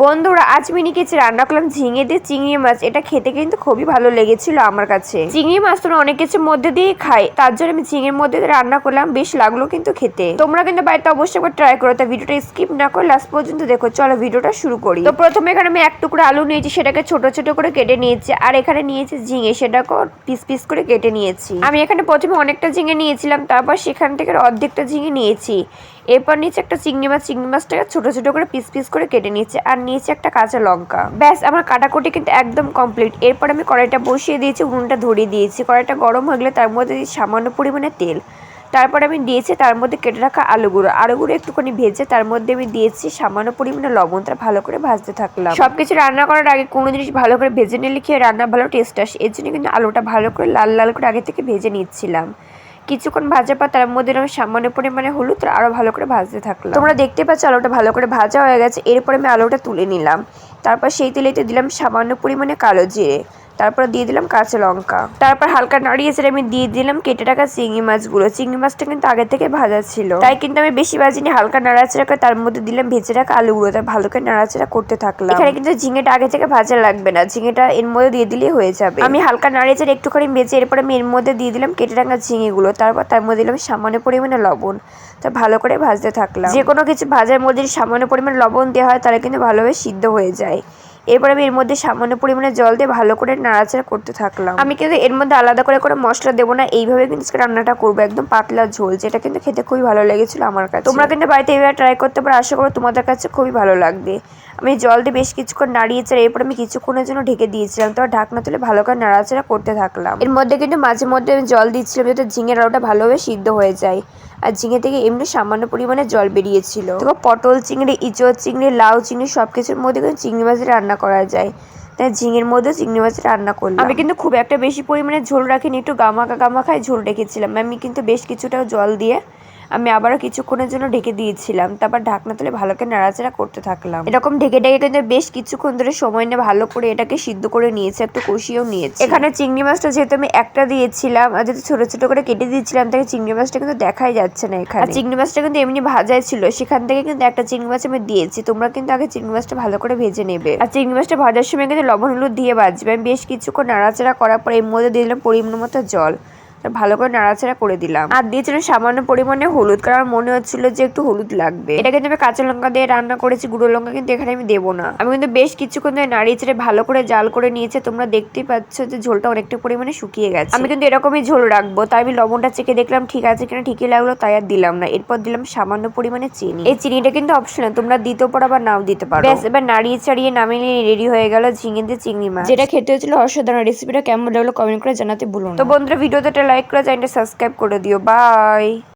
বন্ধুরা, আজ মিনি কিছু রান্না করলাম ঝিঙে দিয়ে চিংড়ি মাছ। এটা খেতে কিন্তু খুবই ভালো লেগেছিল আমার কাছে। চিংড়ি মাছ তোমরা অনেক কিছুর মধ্যে দিয়ে খাই, তার জন্য আমি ঝিঙের মধ্যে রান্না করলাম, বেশ লাগল কিন্তু খেতে। তোমরা কিন্তু বাড়িতে অবশ্যই একবার ট্রাই করো, তা ভিডিওটা স্কিপ না করে লাস্ট পর্যন্ত দেখো। চলো ভিডিওটা শুরু করি। তো প্রথমে এখানে আমি এক টুকরো আলু নিয়েছি, সেটাকে ছোট ছোট করে কেটে নিয়েছি, আর এখানে নিয়েছি ঝিঙে সেটাকে পিস পিস করে কেটে নিয়েছি। আমি এখানে প্রথমে অনেকটা ঝিঙে নিয়েছিলাম, তারপর সেখান থেকে অর্ধেকটা ঝিঙে নিয়েছি। এরপর নিচে একটা চিংড়ি মাছ, চিংড়ি মাছটাকে ছোট ছোট করে পিস পিস করে কেটে নিয়েছি। আর নিয়েছি একটা কাঁচা লঙ্কা। ব্যাস, আমার কাটাকুটি কিন্তু একদম কমপ্লিট। এরপর আমি কড়াইটা বসিয়ে দিয়েছি, উনুনটা ধরিয়ে দিয়েছি। কড়াইটা গরম হয়ে গেলে তার মধ্যে সামান্য পরিমাণে তেল। তারপর আমি দিয়েছি তার মধ্যে কেটে রাখা আলুগুলো আলুগুলো একটুখানি ভেজে তার মধ্যে আমি দিয়েছি সামান্য পরিমাণে লবণটা ভালো করে ভাজতে থাকলাম। সবকিছু রান্না করার আগে কোনো জিনিস ভালো করে ভেজে নিলে খেয়ে রান্না ভালো টেস্ট আসে। এর জন্য কিন্তু আলুটা ভালো করে লাল লাল করে আগে থেকে ভেজে নিচ্ছিলাম। কিছুক্ষণ ভাজার পর তার মধ্যে আমি সামান্য পরিমাণে হলুদ আরও ভালো করে ভাজতে থাকলাম। তোমরা দেখতে পাচ্ছ আলুটা ভালো করে ভাজা হয়ে গেছে। এরপরে আমি আলুটা তুলে নিলাম। তারপর সেই তেলেতে দিলাম সামান্য পরিমাণে কালো জিরে। তারপর দিয়ে দিলাম কাঁচা লঙ্কা। তারপর হালকা নাড়িয়ে সেটা আমি দিয়ে দিলাম কেটে রাখা চিংড়ি মাছগুলো। চিংড়ি মাছটা কিন্তু আগে থেকে ভাজা ছিল। তাই কিন্তু আমি বেশি ভাজিনি, হালকা নাড়াচাড়া করে তার মধ্যে দিলাম ভেজে রাখা আলুগুলো। তার ভালো করে নাড়াচাড়া করতে থাকলাম। এখানে কিন্তু ঝিঙেটা আগে থেকে ভাজা লাগবে না। ঝিঙেটা এর মধ্যে দিয়ে দিলেই হয়ে যাবে। আমি হালকা নাড়িয়ে একটুখানি ভেজে এরপর আমি এর মধ্যে দিয়ে দিলাম কেটে রাখা ঝিঙেগুলো। তারপর তার মধ্যে দিলাম সামান্য পরিমাণে লবণ। তা ভালো করে ভাজতে থাকলাম। যে কোনো কিছু ভাজার মধ্যে সামান্য পরিমাণে লবণ দেওয়া হয় তাহলে কিন্তু ভালোভাবে সিদ্ধ হয়ে যায়। এরপর আমি এর মধ্যে সামান্য পরিমাণে জল দিয়ে ভালো করে নাড়াচাড়া করতে থাকলাম। আমি কিন্তু এর মধ্যে আলাদা করে করে মশলা দেবো না, এইভাবে কিন্তু রান্নাটা করব, একদম পাতলা ঝোল, যেটা কিন্তু খেতে খুবই ভালো লেগেছিল আমার কাছে। তোমরা কিন্তু বাড়িতে এইভাবে ট্রাই করতে পারো, আশা করো তোমাদের কাছে খুবই ভালো লাগবে। আমি জল দিয়ে বেশ কিছুক্ষণ নাড়িয়েছে এরপর আমি কিছুক্ষণের জন্য ঢেকে দিয়েছিলাম, তো ঢাকনা তুলে ভালো করে নাড়াচাড়া করতে থাকলাম। এর মধ্যে কিন্তু মাঝে মধ্যে আমি জল দিচ্ছিলাম, যাতে ঝিঙের আলুটা ভালোভাবে সিদ্ধ হয়ে যায়। আর ঝিঙে থেকে এমনি সামান্য পরিমাণে জল বেরিয়েছিল। তো পটল চিংড়ি, ইঁচড় চিংড়ি, লাউ চিংড়ি সব কিছুর মধ্যে কিন্তু চিংড়ি মাছ রান্না করা যায়। তাই ঝিঙের মধ্যে চিংড়ি মাছ রান্না করলাম। আমি কিন্তু খুব একটা বেশি পরিমাণে ঝোল রাখিনি, একটু গামাকা গামাখায় ঝোল রেখেছিলাম। আমি কিন্তু বেশ কিছুটা জল দিয়ে আমি আবারও কিছুক্ষণের জন্য ঢেকে দিয়েছিলাম। তারপর ঢাকনা তুলে ভালো করে নাড়াচাড়া করতে থাকলাম। এরকম ঢেকে ঢেকে কিন্তু বেশ কিছুক্ষণ ধরে সময় নিয়ে ভালো করে এটাকে সিদ্ধ করে নিয়েছে, একটু কষিয়েও নিয়েছে। এখানে চিংড়ি মাছটা যেহেতু আমি একটা দিয়েছিলাম, আর যেহেতু ছোট ছোট করে কেটে দিয়েছিলাম তাকে চিংড়ি মাছটা কিন্তু দেখাই যাচ্ছে না এখানে। চিংড়ি মাছটা কিন্তু এমনি ভাজাই ছিল, সেখান থেকে কিন্তু একটা চিংড়ি মাছ আমি দিয়েছি। তোমরা কিন্তু আগে চিংড়ি মাছটা ভালো করে ভেজে নেবে। আর চিংড়ি মাছটা ভাজার সময় কিন্তু লবণ, হলুদ দিয়ে আমি বেশ কিছুক্ষণ নাড়াচাড়া করার পর এর মধ্যে দিয়ে দিলাম পরিমাণ মতো জল। ভালো করে নাড়াচাড়া করে দিলাম। আর দিয়েছিলাম সামান্য পরিমাণে হলুদ, কারণ মনে হচ্ছিল যে একটু হলুদ লাগবে। এটা কিন্তু আমি কাঁচা লঙ্কা দিয়ে রান্না করেছি, গুঁড়ো লঙ্কা কিন্তু এখানে আমি দেবো না। আমি কিন্তু বেশ কিছুক্ষণ ধরে নাড়িয়ে চেড়ে ভালো করে জাল করে নিয়েছে তোমরা দেখতেই পাচ্ছ যে ঝোলটা অনেকটা পরিমাণে শুকিয়ে গেছে। আমি কিন্তু এরকমই ঝোল রাখব, তাই আমি লবণটা চেখে দেখলাম ঠিক আছে কিনা, ঠিকই লাগল, তাই আর দিলাম না। এরপর দিলাম সামান্য পরিমাণে চিনি। এই চিনিটা কিন্তু অপশনাল, তোমরা দিতেও পারো বা নাও দিতে পারো। ব্যাস, এবার নাড়িয়ে চাড়িয়ে নামিয়ে রেডি হয়ে গেল ঝিঙে দিয়ে চিংড়ি মাছ। যেটা খেতে হয়েছিল অসাধারণ, রেসিপিটা কেমন লাগল কমেন্ট করে জানাতে ভুলো না। তো বন্ধুরা ভিডিওতে লাইক করে চ্যানেলটা সাবস্ক্রাইব করে দিও। বাই